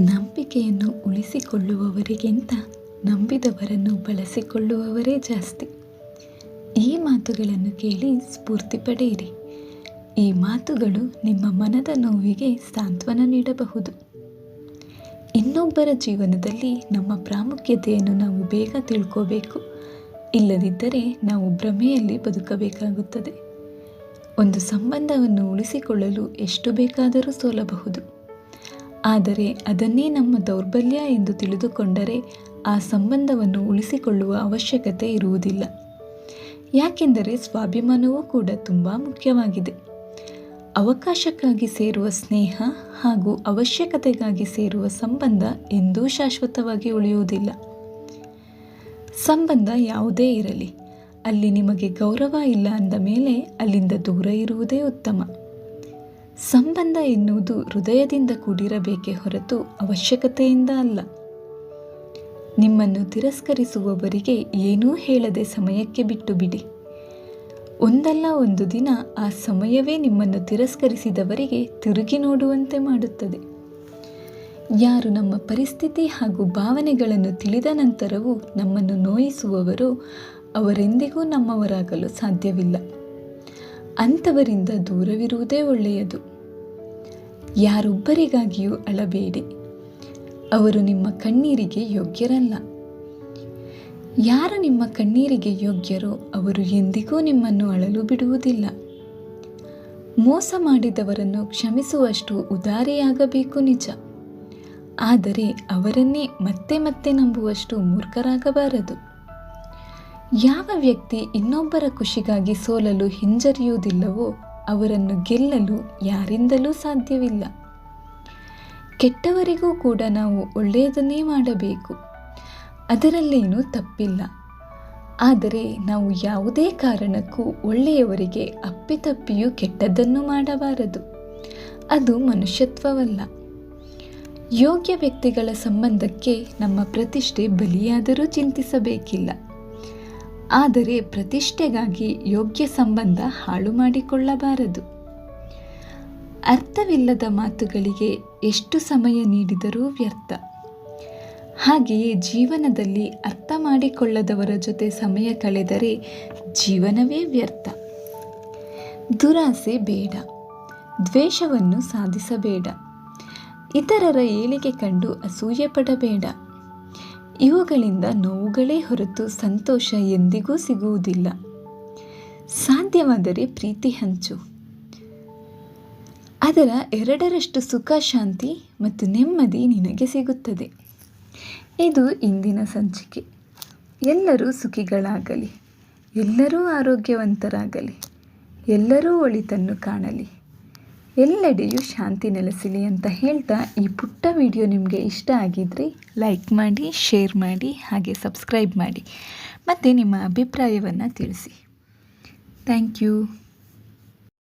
ನಂಬಿಕೆಯನ್ನು ಉಳಿಸಿಕೊಳ್ಳುವವರಿಗಿಂತ ನಂಬಿದವರನ್ನು ಬಳಸಿಕೊಳ್ಳುವವರೇ ಜಾಸ್ತಿ. ಈ ಮಾತುಗಳನ್ನು ಕೇಳಿ ಸ್ಫೂರ್ತಿ ಪಡೆಯಿರಿ. ಈ ಮಾತುಗಳು ನಿಮ್ಮ ಮನದ ನೋವಿಗೆ ಸಾಂತ್ವನ ನೀಡಬಹುದು. ಇನ್ನೊಬ್ಬರ ಜೀವನದಲ್ಲಿ ನಮ್ಮ ಪ್ರಾಮುಖ್ಯತೆಯನ್ನು ನಾವು ಬೇಗ ತಿಳ್ಕೋಬೇಕು. ಇಲ್ಲದಿದ್ದರೆ ನಾವು ಭ್ರಮೆಯಲ್ಲಿ ಬದುಕಬೇಕಾಗುತ್ತದೆ. ಒಂದು ಸಂಬಂಧವನ್ನು ಉಳಿಸಿಕೊಳ್ಳಲು ಎಷ್ಟು ಬೇಕಾದರೂ ಸೋಲಬಹುದು. ಆದರೆ ಅದನ್ನೇ ನಮ್ಮ ದೌರ್ಬಲ್ಯ ಎಂದು ತಿಳಿದುಕೊಂಡರೆ ಆ ಸಂಬಂಧವನ್ನು ಉಳಿಸಿಕೊಳ್ಳುವ ಅವಶ್ಯಕತೆ ಇರುವುದಿಲ್ಲ. ಯಾಕೆಂದರೆ ಸ್ವಾಭಿಮಾನವೂ ಕೂಡ ತುಂಬ ಮುಖ್ಯವಾಗಿದೆ. ಅವಕಾಶಕ್ಕಾಗಿ ಸೇರುವ ಸ್ನೇಹ ಹಾಗೂ ಅವಶ್ಯಕತೆಗಾಗಿ ಸೇರುವ ಸಂಬಂಧ ಎಂದೂ ಶಾಶ್ವತವಾಗಿ ಉಳಿಯುವುದಿಲ್ಲ. ಸಂಬಂಧ ಯಾವುದೇ ಇರಲಿ. ಅಲ್ಲಿ ನಿಮಗೆ ಗೌರವ ಇಲ್ಲ ಅಂದ ಮೇಲೆ ಅಲ್ಲಿಂದ ದೂರ ಇರುವುದೇ ಉತ್ತಮ. ಸಂಬಂಧ ಎನ್ನುವುದು ಹೃದಯದಿಂದ ಕೂಡಿರಬೇಕೇ ಹೊರತು ಅವಶ್ಯಕತೆಯಿಂದ ಅಲ್ಲ. ನಿಮ್ಮನ್ನು ತಿರಸ್ಕರಿಸುವವರಿಗೆ ಏನೂ ಹೇಳದೆ ಸಮಯಕ್ಕೆ ಬಿಟ್ಟು ಬಿಡಿ ಒಂದಲ್ಲ ಒಂದು ದಿನ ಆ ಸಮಯವೇ ನಿಮ್ಮನ್ನು ತಿರಸ್ಕರಿಸಿದವರಿಗೆ ತಿರುಗಿ ನೋಡುವಂತೆ ಮಾಡುತ್ತದೆ. ಯಾರು ನಮ್ಮ ಪರಿಸ್ಥಿತಿ ಹಾಗೂ ಭಾವನೆಗಳನ್ನು ತಿಳಿದ ನಂತರವೂ ನಮ್ಮನ್ನು ನೋಯಿಸುವವರು ಅವರೆಂದಿಗೂ ನಮ್ಮವರಾಗಲು ಸಾಧ್ಯವಿಲ್ಲ. ಅಂಥವರಿಂದ ದೂರವಿರುವುದೇ ಒಳ್ಳೆಯದು. ಯಾರೊಬ್ಬರಿಗಾಗಿಯೂ ಅಳಬೇಡಿ. ಅವರು ನಿಮ್ಮ ಕಣ್ಣೀರಿಗೆ ಯೋಗ್ಯರಲ್ಲ. ಯಾರು ನಿಮ್ಮ ಕಣ್ಣೀರಿಗೆ ಯೋಗ್ಯರೋ ಅವರು ಎಂದಿಗೂ ನಿಮ್ಮನ್ನು ಅಳಲು ಬಿಡುವುದಿಲ್ಲ. ಮೋಸ ಮಾಡಿದವರನ್ನು ಕ್ಷಮಿಸುವಷ್ಟು ಉದಾರಿಯಾಗಬೇಕು ನಿಜ. ಆದರೆ ಅವರನ್ನೇ ಮತ್ತೆ ಮತ್ತೆ ನಂಬುವಷ್ಟು ಮೂರ್ಖರಾಗಬಾರದು. ಯಾವ ವ್ಯಕ್ತಿ ಇನ್ನೊಬ್ಬರ ಖುಷಿಗಾಗಿ ಸೋಲಲು ಹಿಂಜರಿಯುವುದಿಲ್ಲವೋ ಅವರನ್ನು ಗೆಲ್ಲಲು ಯಾರಿಂದಲೂ ಸಾಧ್ಯವಿಲ್ಲ. ಕೆಟ್ಟವರಿಗೂ ಕೂಡ ನಾವು ಒಳ್ಳೆಯದನ್ನೇ ಮಾಡಬೇಕು. ಅದರಲ್ಲೇನೂ ತಪ್ಪಿಲ್ಲ. ಆದರೆ ನಾವು ಯಾವುದೇ ಕಾರಣಕ್ಕೂ ಒಳ್ಳೆಯವರಿಗೆ ಅಪ್ಪಿತಪ್ಪಿಯೂ ಕೆಟ್ಟದ್ದನ್ನು ಮಾಡಬಾರದು. ಅದು ಮನುಷ್ಯತ್ವವಲ್ಲ. ಯೋಗ್ಯ ವ್ಯಕ್ತಿಗಳ ಸಂಬಂಧಕ್ಕೆ ನಮ್ಮ ಪ್ರತಿಷ್ಠೆ ಬಲಿಯಾದರೂ ಚಿಂತಿಸಬೇಕಿಲ್ಲ. ಆದರೆ ಪ್ರತಿಷ್ಠೆಗಾಗಿ ಯೋಗ್ಯ ಸಂಬಂಧ ಹಾಳು ಮಾಡಿಕೊಳ್ಳಬಾರದು. ಅರ್ಥವಿಲ್ಲದ ಮಾತುಗಳಿಗೆ ಎಷ್ಟು ಸಮಯ ನೀಡಿದರೂ ವ್ಯರ್ಥ. ಹಾಗೆಯೇ ಜೀವನದಲ್ಲಿ ಅರ್ಥ ಮಾಡಿಕೊಳ್ಳದವರ ಜೊತೆ ಸಮಯ ಕಳೆದರೆ ಜೀವನವೇ ವ್ಯರ್ಥ. ದುರಾಸೆ ಬೇಡ. ದ್ವೇಷವನ್ನು ಸಾಧಿಸಬೇಡ. ಇತರರ ಏಳಿಗೆ ಕಂಡು ಅಸೂಯೆ ಪಡಬೇಡ ಇವುಗಳಿಂದ ನೋವುಗಳೇ ಹೊರತು ಸಂತೋಷ ಎಂದಿಗೂ ಸಿಗುವುದಿಲ್ಲ. ಸಾಧ್ಯವಾದರೆ ಪ್ರೀತಿ ಹಂಚು. ಅದರ ಎರಡರಷ್ಟು ಸುಖ, ಶಾಂತಿ ಮತ್ತು ನೆಮ್ಮದಿ ನಿನಗೆ ಸಿಗುತ್ತದೆ. ಇದು ಇಂದಿನ ಸಂಚಿಕೆ. ಎಲ್ಲರೂ ಸುಖಿಗಳಾಗಲಿ, ಎಲ್ಲರೂ ಆರೋಗ್ಯವಂತರಾಗಲಿ, ಎಲ್ಲರೂ ಒಳಿತನ್ನು ಕಾಣಲಿ. ಎಲ್ಲೆಡೆಯೂ ಶಾಂತಿ ನೆಲೆಸಲಿ ಅಂತ ಹೇಳ್ತಾ ಈ ಪುಟ್ಟ ವಿಡಿಯೋ ನಿಮಗೆ ಇಷ್ಟ ಆಗಿದ್ದರೆ ಲೈಕ್ ಮಾಡಿ, ಶೇರ್ ಮಾಡಿ, ಹಾಗೆ ಸಬ್ಸ್ಕ್ರೈಬ್ ಮಾಡಿ. ಮತ್ತು ನಿಮ್ಮ ಅಭಿಪ್ರಾಯವನ್ನು ತಿಳಿಸಿ. Thank you.